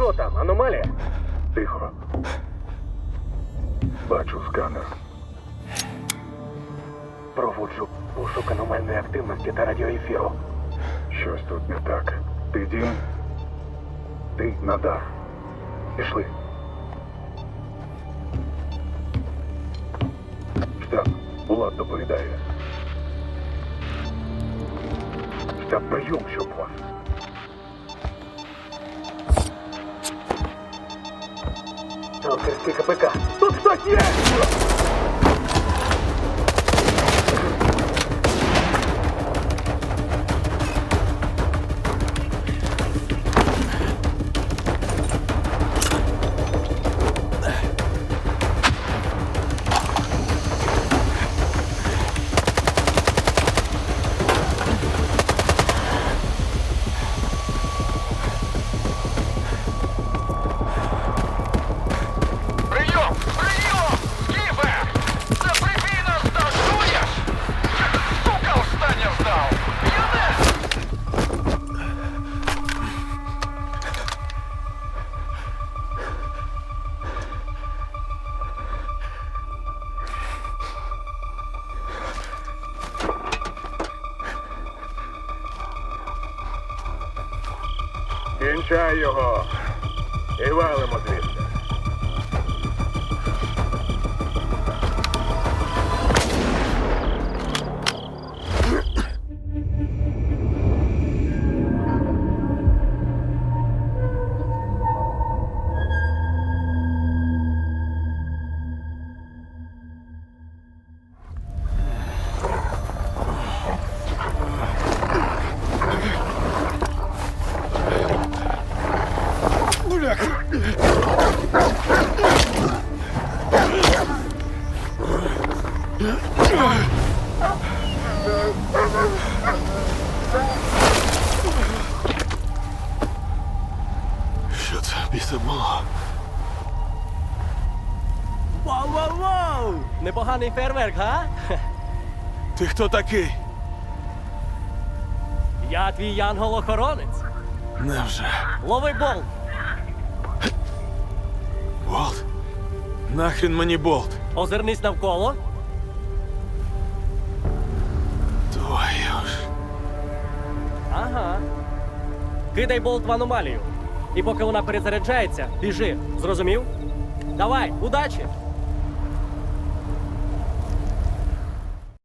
Що там? Аномалія? Тихо. Бачу сканер. Проводжу пошук аномальної активності та радіоефіру. Щось тут не так. Ти дім. Ти на дах. Пішли. Штаб. Булат доповідає. Штаб прийом, щоб вас. Сталкерський КПК. Тут хтось є! Кінчай його. І валимо звідси. Що це біса було? Вау-вау-вау! Непоганий фейерверк, га? Ти хто такий? Я твій янгол-охоронець. Невже? Лови болт. Болт? Нахрін мені болт? Озирнись навколо. Твою ж. Ага. Кидай болт в аномалію. І поки вона перезаряджається, біжи. Зрозумів? Давай, удачі!